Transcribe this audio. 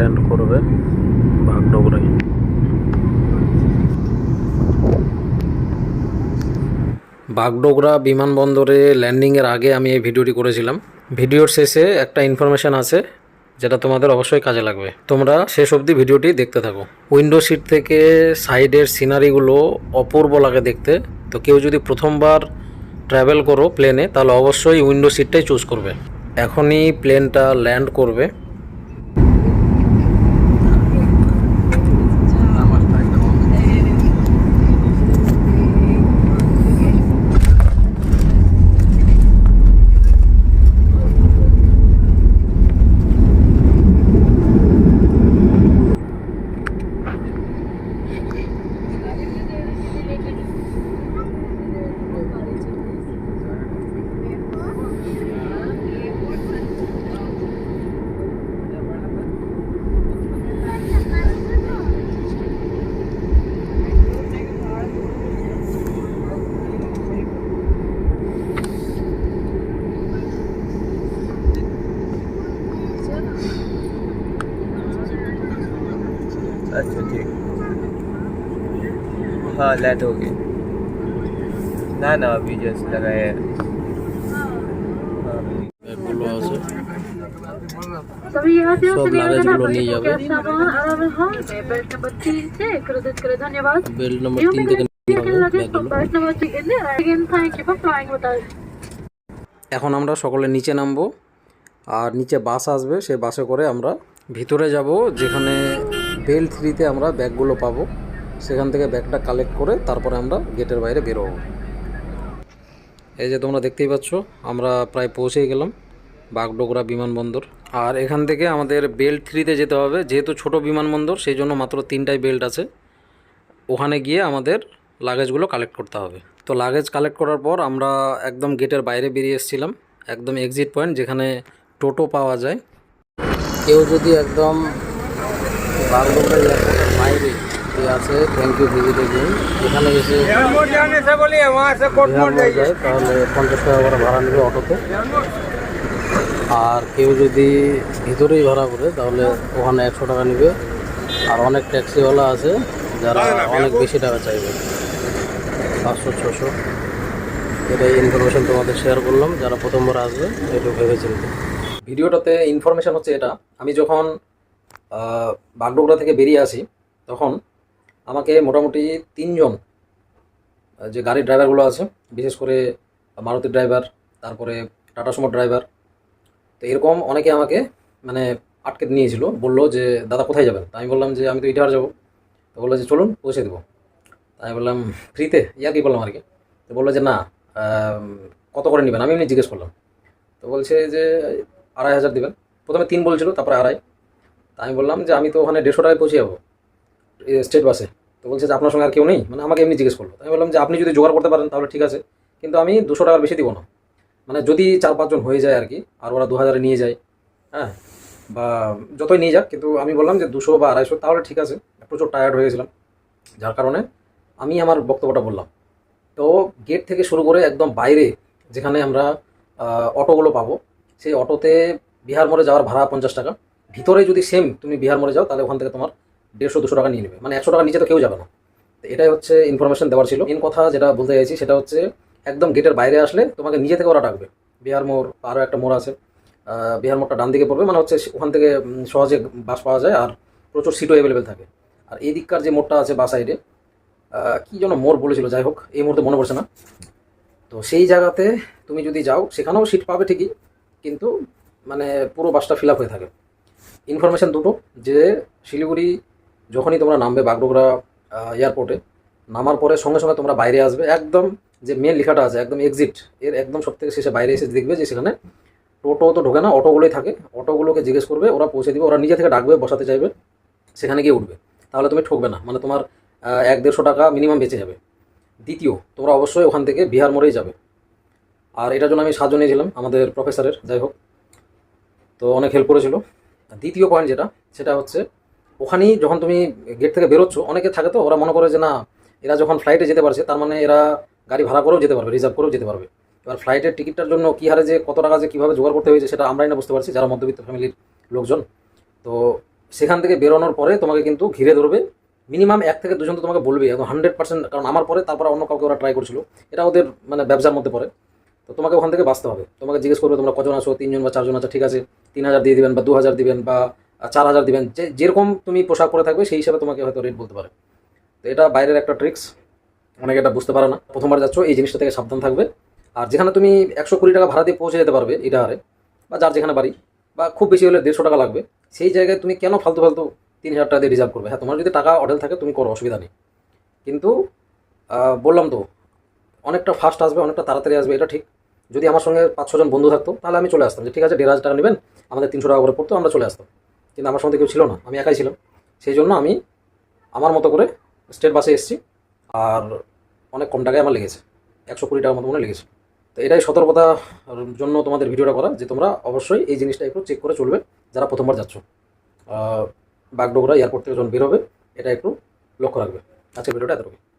Land করবে বাগডোগরায় বাগডোগরা বিমানবন্দরে ল্যান্ডিংয়ের আগে আমি এই ভিডিওটি করেছিলাম। ভিডিওর শেষে একটা ইনফরমেশান আছে, যেটা তোমাদের অবশ্যই কাজে লাগবে। তোমরা শেষ অবধি ভিডিওটি দেখতে থাকো। উইন্ডো সিট থেকে সাইডের সিনারিগুলো অপূর্ব লাগে দেখতে। তো কেউ যদি প্রথমবার ট্রাভেল করো প্লেনে তাহলে অবশ্যই উইন্ডো সিটটাই চুজ করবে। এখনই প্লেনটা ল্যান্ড করবে। हाँ लैंड हो गई ना ना अभी जस्ट लगाया है हाँ, ব্যাগগুলো আছে सभी यहाँ से सब लागेज गुलो नहीं जावे। सामान आराम हॉल में बेल्ट नंबर तीन से क्रेडिट करे धन्यवाद বেল্ট নম্বর You তিন may থেকে get নিয়ে luggage যাবো from ব্যাগগুলো belt number three in there. Again, thank you for flying with us. এখন আমরা সকলে নিচে নামবো আর নিচে বাস আসবে সেই বাসে করে আমরা ভিতরে যাব যেখানে বেল থ্রিতে আমরা ব্যাগগুলো পাবো সেখান থেকে ব্যাগটা কালেক্ট করে তারপরে আমরা গেটের বাইরে বেরোবো। এই যে তোমরা দেখতেই পাচ্ছ, আমরা প্রায় পৌঁছেই গেলাম বাগডোগরা বিমানবন্দর। আর এখান থেকে আমাদের বেল্ট থ্রিতে যেতে হবে, যেহেতু ছোট বিমানবন্দর, সেই জন্য মাত্র তিনটাই বেল্ট আছে। ওখানে গিয়ে আমাদের লাগেজগুলো কালেক্ট করতে হবে। তো লাগেজ কালেক্ট করার পর আমরা একদম গেটের বাইরে বেরিয়ে এসেছিলাম, একদম এক্সিট পয়েন্ট যেখানে টোটো পাওয়া যায়। কেউ যদি একদম বাগডোগরা বাইরে আছে থ্যাংক ইউ ভিজিট এখানে এসে তাহলে পঞ্চাশ টাকা করে ভাড়া নেবে অটোতে। আর কেউ যদি ভিতরেই ভাড়া করে, তাহলে ওখানে একশো টাকা নেবে। আর অনেক ট্যাক্সিওয়ালা আছে, যারা অনেক বেশি টাকা চাইবে। পাঁচশো, ছশো। এটাই ইনফরমেশন তোমাদের শেয়ার করলাম, যারা প্রথমবার আসবে এটা ভেবে চিনতে ভিডিওটাতে ইনফরমেশন হচ্ছে এটা, আমি যখন বাগডোগরা থেকে বেরিয়ে আসি, তখন আমাকে মোটামুটি তিনজন যে গাড়ির ড্রাইভারগুলো আছে, বিশেষ করে মারুতির ড্রাইভার, তারপরে টাটা সুমোর ড্রাইভার, তো এরকম অনেকে আমাকে মানে আটকে নিয়েছিল। বলল যে, দাদা, কোথায় যাবেন? আমি বললাম যে, আমি তো ইটাহার যাব। তো বলল যে, চলুন, পৌঁছে দেবো। আমি বললাম, ফ্রিতে? ইয়া, কি বললাম আর কি? তো বলল যে, না কত করে নেবেন? আমি এমনি জিজ্ঞেস করলাম। তো বলছে যে, আড়াই হাজার দেবেন। প্রথমে তিন বলছিল, তারপরে আড়াই। তা আমি বললাম যে, আমি তো ওখানে দেড়শো টাকায় পৌঁছে যাব। স্টেট বাসে তো বলছে যে আপনার সঙ্গে আর কেউ নেই? মানে আমাকে এমনি জিজ্ঞেস করল। আমি বললাম যে, আপনি যদি জোগাড় করতে পারেন তাহলে ঠিক আছে, কিন্তু আমি দুশো টাকার বেশি দিব না। মানে যদি চার পাঁচজন হয়ে যায় আর কি আর ওরা দু হাজারে নিয়ে যায় হ্যাঁ বা যতই নিয়ে যাক, কিন্তু আমি বললাম যে দুশো বা আড়াইশো, তাহলে ঠিক আছে প্রচুর টায়ার্ড হয়ে গেছিলাম। যার কারণে আমি আমার বক্তব্যটা বললাম। তো গেট থেকে শুরু করে একদম বাইরে যেখানে আমরা অটোগুলো পাবো, সেই অটোতে বিহার মোড়ে যাওয়ার ভাড়া পঞ্চাশ টাকা। ভিতরে যদি সেম তুমি বিহার মোড়ে যাও, তাহলে ওখান থেকে তোমার দেড়শো দুশো টাকা নিয়ে নেবে। মানে একশো টাকা নিচে তো কেউ যাবে না। এটাই হচ্ছে ইনফরমেশন দেওয়ার ছিল। মেন কথা যেটা বলতে চাইছি সেটা হচ্ছে একদম গেটের বাইরে আসলে তোমাকে নিজে থেকে ওরা ডাকবে। বিহার মোড় আরও একটা মোড় আছে। বিহার মোড়টা ডান দিকে পড়বে। মানে হচ্ছে ওখান থেকে সহজে বাস পাওয়া যায় আর প্রচুর সিটও অ্যাভেলেবেল থাকে। আর এই দিককার যে মোড়টা আছে বা সাইডে কী যেন মোড় বলেছিল, যাই হোক, এই মুহূর্তে মনে পড়ছে না। তো সেই জায়গাতে তুমি যদি যাও, সেখানেও সিট পাবে ঠিকই, কিন্তু মানে পুরো বাসটা ফিল আপ হয়ে থাকে। ইনফরমেশন দুটো, যে শিলিগুড়ি যখনই তোমরা নামবে বাগডোগরা এয়ারপোর্টে নামার পরে সঙ্গে সঙ্গে তোমরা বাইরে আসবে। একদম যে মেন লেখাটা আছে, একদম এক্সিট এর একদম সব থেকে শেষে বাইরে এসে দেখবে যে সেখানে টোটো তো ঢোকে না, অটোগুলোই থাকে। অটোগুলোকে জিজ্ঞেস করবে, ওরা পৌঁছে দিবে, ওরা নিজে থেকে ডাকবে, বসাতে চাইবে, সেখানে গিয়ে উঠবে। তাহলে তুমি ঠকবে না মানে তোমার এক দেড়শো টাকা মিনিমাম বেঁচে যাবে। দ্বিতীয়, তোমরা অবশ্যই ওখান থেকে বিহার মোড়েই যাবে। আর এটার জন্য আমি সাহায্য নিয়েছিলাম আমাদের প্রফেসরের যাই হোক। তো অনেক হেল্প করেছিল। দ্বিতীয় পয়েন্ট যেটা, সেটা হচ্ছে ওখানেই যখন তুমি গেট থেকে বেরোচ্ছ, অনেকে থাকে তো, ওরা মনে করে যে না, এরা যখন ফ্লাইটে যেতে পারছে, তার মানে এরা গাড়ি ভাড়া করেও যেতে পারবে রিজার্ভ করেও যেতে পারবে। এবার ফ্লাইটের টিকিটটার জন্য কী হারে যে, কত টাকা যে কীভাবে জোগাড় করতে হয়েছে, সেটা আমরাই না বুঝতে পারছি, যারা মধ্যবিত্ত ফ্যামিলির লোকজন। তো সেখান থেকে বেরোনোর পরে তোমাকে কিন্তু ঘিরে ধরবে। মিনিমাম এক থেকে দুজন তো তোমাকে বলবে, একদম হান্ড্রেড পার্সেন্ট কারণ আমার পরে, তারপরে অন্য কাউকে ওরা ট্রাই করছিল। এটা ওদের মানে ব্যবসার মধ্যে পড়ে। তো তোমাকে ওখান থেকে বাঁচতে হবে। তোমাকে জিজ্ঞেস করবে, তোমরা কজন আসো তিনজন বা চারজন আছো, ঠিক আছে, তিন হাজার দিয়ে দিবেন বা দু হাজার দিবেন বা চার হাজার দিবেন। যে যেরকম তুমি পোশাক পরে থাকবে, সেই হিসাবে তোমাকে হয়তো রেট বলতে পারে। তো এটা বাইরের একটা ট্রিক্স অনেকে এটা বুঝতে পারে না। প্রথমবার যাচ্ছ, এই জিনিসটা থেকে সাবধান থাকবে। আর যেখানে তুমি একশো কুড়ি টাকা ভাড়া দিয়ে পৌঁছে যেতে পারবে ইটাহারে বা যার যেখানে বাড়ি, বা খুব বেশি হলে দেড়শো টাকা লাগবে, সেই জায়গায় তুমি কেন ফালতু ফালতু তিন হাজার টাকা দিয়ে রিজার্ভ করবে? হ্যাঁ তোমার যদি টাকা অডেল থাকে, তুমি করো, অসুবিধা নেই। কিন্তু বললাম তো, অনেকটা ফাস্ট আসবে, অনেকটা তাড়াতাড়ি আসবে, এটা ঠিক। যদি আমার সঙ্গে পাঁচ ছজন বন্ধু থাকতো, তাহলে আমি চলে আসতাম। যে ঠিক আছে, দেড় হাজার টাকা নেবেন, আমাদের তিনশো টাকা করে পড়তো, আমরা চলে আসতাম। কিন্তু আমার সঙ্গে কেউ ছিল না। আমি একাই ছিলাম। সেই জন্য আমি আমার মতো করে স্টেট বাসে এসেছি আর অনেক কম টাকায় আমার লেগেছে। একশো কুড়ি টাকার মতো মনে লেগেছে। তো এটাই সতর্কতার জন্য তোমাদের ভিডিওটা করা যে তোমরা অবশ্যই এই জিনিসটা একটু চেক করে চলবে যারা প্রথমবার যাচ্ছ। বাগডোগরা এয়ারপোর্ট থেকে যখন বেরোবে এটা একটু লক্ষ্য রাখবে। আজকের ভিডিওটা এতটুকু